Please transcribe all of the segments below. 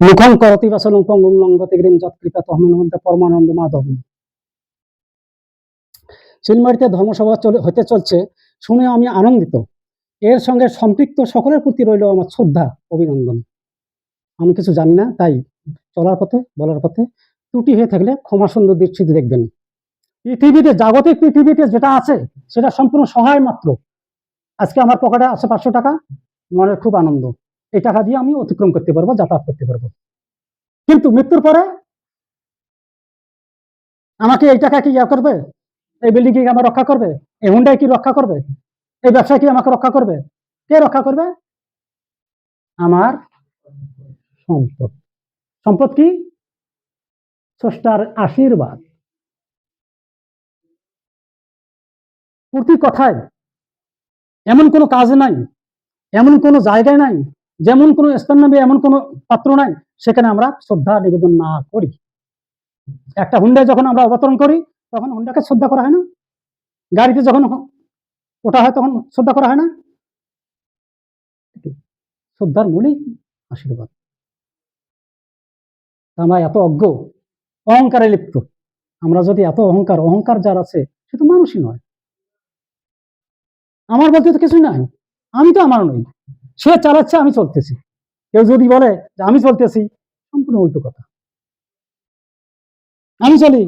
মুখং করতি বাসলং পঙ্গং লঙ্গতে গ্রিম যৎকৃপা তহমনন্দে পরমানন্দ মাধব। চিলমারিতে ধর্মসভা হতে চলছে, শুনে আমি আনন্দিত। এর সঙ্গে সম্পৃক্ত সকলের প্রতি রইল আমার শ্রদ্ধা, অভিনন্দন। আমি কিছু জানি না, তাই চলার পথে, বলার পথে ত্রুটি হয়ে থাকলে ক্ষমা সুন্দর দৃষ্টিতে দেখবেন। পৃথিবীতে, জাগতিক পৃথিবীতে যেটা আছে, সেটা সম্পূর্ণ সহায় মাত্র। আজকে আমার পকেটে আছে পাঁচশো টাকা মনের খুব আনন্দ। এই টাকা দিয়ে আমি অতিক্রম করতে পারব, যাতায়াত করতে পারব। কিন্তু মৃত্যুর পরে আমাকে এই টাকা কি ইয়া করবে? এই বিল্ডিং কি আমার রক্ষা করবে? এই হুন্ডাই কি রক্ষা করবে? এই ব্যবসা কি আমাকে রক্ষা করবে? কে রক্ষা করবে? আমার সম্পদ। সম্পদ কি? স্রষ্টার আশীর্বাদ। প্রতি কথায়, এমন কোনো কাজ নাই, এমন কোনো জায়গায় নাই যেমন কোনো স্থান নামে এমন কোনো পাত্র নাই, সেখানে আমরা শ্রদ্ধা নিবেদন না করি। একটা হুন্ডায় যখন আমরা অবতরণ করি, তখন হুন্ডাকে শ্রদ্ধা করা হয় না। গাড়িতে যখন ওঠা হয়, তখন শ্রদ্ধা করা হয় না। শ্রদ্ধার মূলই আশীর্বাদ। আমরা এত অজ্ঞ, অহংকারে লিপ্ত। আমরা যদি এত অহংকার অহংকার যার আছে, সে তো মানুষই নয়। আমার বলতে তো কিছুই নাই। আমি তো আমার নই। সে চালাচ্ছে, আমি চলতেছি। কেউ যদি বলে যে আমি চলতেছি, সম্পূর্ণ উল্টো কথা। আমি চলি।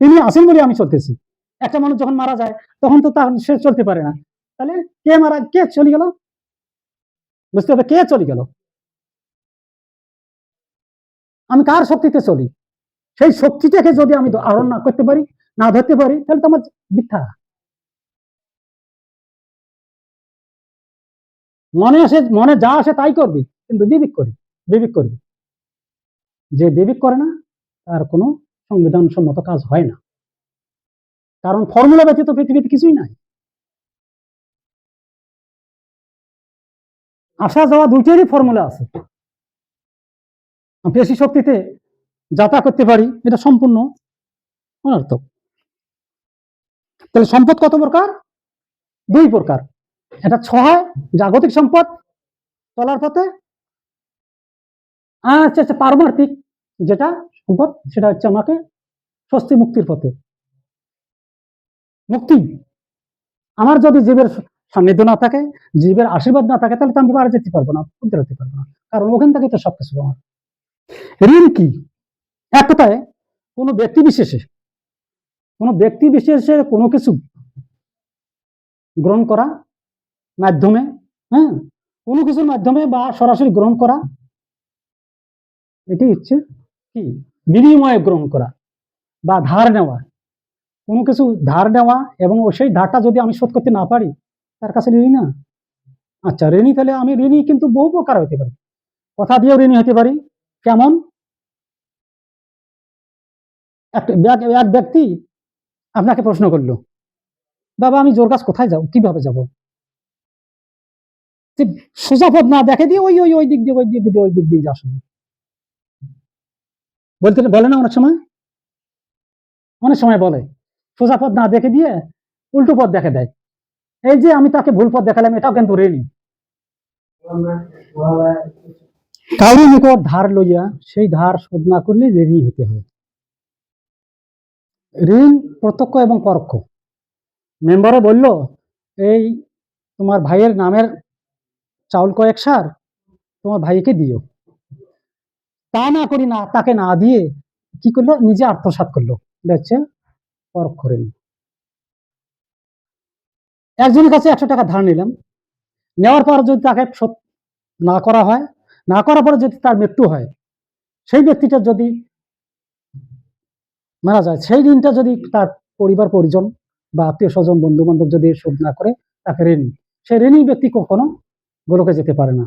তিনি আসেন বলে আমি চলতেছি। একটা মানুষ যখন মারা যায়, তখন তো তার সে চলতে পারে না। তাহলে কে মারা, কে চলে গেল? বুঝতে হবে কে চলে গেল? আমি কার শক্তিতে চলি? সেই শক্তিটাকে যদি আমি আহরণ না করতে পারি, না ধরতে পারি, তাহলে তো আমার মিথ্যা। মনে আসে, মনে যা আসে তাই করবি, কিন্তু বিবেক করবি বিবেক করবি। যে বিবেক করে না, তার কোনো সংবিধান সম্মত কাজ হয় না। কারণ ফর্মুলা ব্যতীত পৃথিবীতে কিছুই নাই। আসা যাওয়া দুইটারই ফর্মুলা আছে। পেশি শক্তিতে যাতা করতে পারি, এটা সম্পূর্ণ অনর্থক। তাহলে সম্পদ কত প্রকার? দুই প্রকার। এটা ছয়, জাগতিক সম্পদ, চলার পথে। আর হচ্ছে পারমার্থিক যেটা সম্পদ, সেটা হচ্ছে আমাকে স্বস্তি মুক্তির পথে। মুক্তি। আমার যদি জীবের সান্নিধ্য না থাকে, জীবের আশীর্বাদ না থাকে, তাহলে তো আমি বাড়ি যেতে পারব না যেতে পারব না। কারণ ওখান থেকে তো সবকিছু আমার। ঋণ কি? এক কথায়, কোনো ব্যক্তি বিশেষে, কোনো ব্যক্তি বিশেষে কোনো কিছু গ্রহণ করা মাধ্যমে হ্যাঁ? কোনো কিছুর মাধ্যমে বা সরাসরি গ্রহণ করা, এটি হচ্ছে কি? বিনিময়ে গ্রহণ করা বা ধার নেওয়া। কোনো কিছু ধার নেওয়া এবং সেই ধারটা যদি আমি শোধ করতে না পারি, তার কাছে ঋণী না? আচ্ছা ঋণী তাহলে আমি ঋণী কিন্তু বহু প্রকার হতে পারি। কথা দিয়েও ঋণী হতে পারি। কেমন? এক ব্যক্তি আপনাকে প্রশ্ন করল, বাবা, আমি জোর কাজ কোথায় যাব? কীভাবে যাব? সোজা পথ না দেখে দিয়ে ওই ওই ওই দিক দিয়ে, ওই দিক দিয়ে, ওই দিক দিয়ে যাওয়া শুরু বলতে বলে না অনেক সময়? অনেক সময় বলে। সোজা পথ না দেখে দিয়ে উল্টো পথ দেখে দেয়। এই যে আমি তাকে ভুল পথ দেখালাম, এটাও কিন্তু ঋণী কারোর নিকট ধার লইয়া সেই ধার শোধ না করলে ঋণী হতে হয়। ঋণ প্রত্যক্ষ এবং পরোক্ষ। মেম্বারে বলল, এই তোমার ভাইয়ের নামের চাউল কয়েক সার তোমার ভাইকে দিও। তা না করি না, তাকে না দিয়ে কি করল? নিজে আত্মসাৎ করল। এটা হচ্ছে পরোক্ষ ঋণ একজনের কাছে একশো টাকা ধার নিলাম। নেওয়ার পর যদি তাকে শোধ না করা হয়, না করার পরে যদি তার মৃত্যু হয়, সেই ব্যক্তিটা যদি মারা যায়, সেই ঋণটা যদি তার পরিবার, পরিজন বা আত্মীয় স্বজন বন্ধু বান্ধব যদি শোধ না করে, তাকে ঋণী। সেই ঋণী ব্যক্তি কখনো গোলকে যেতে পারে না।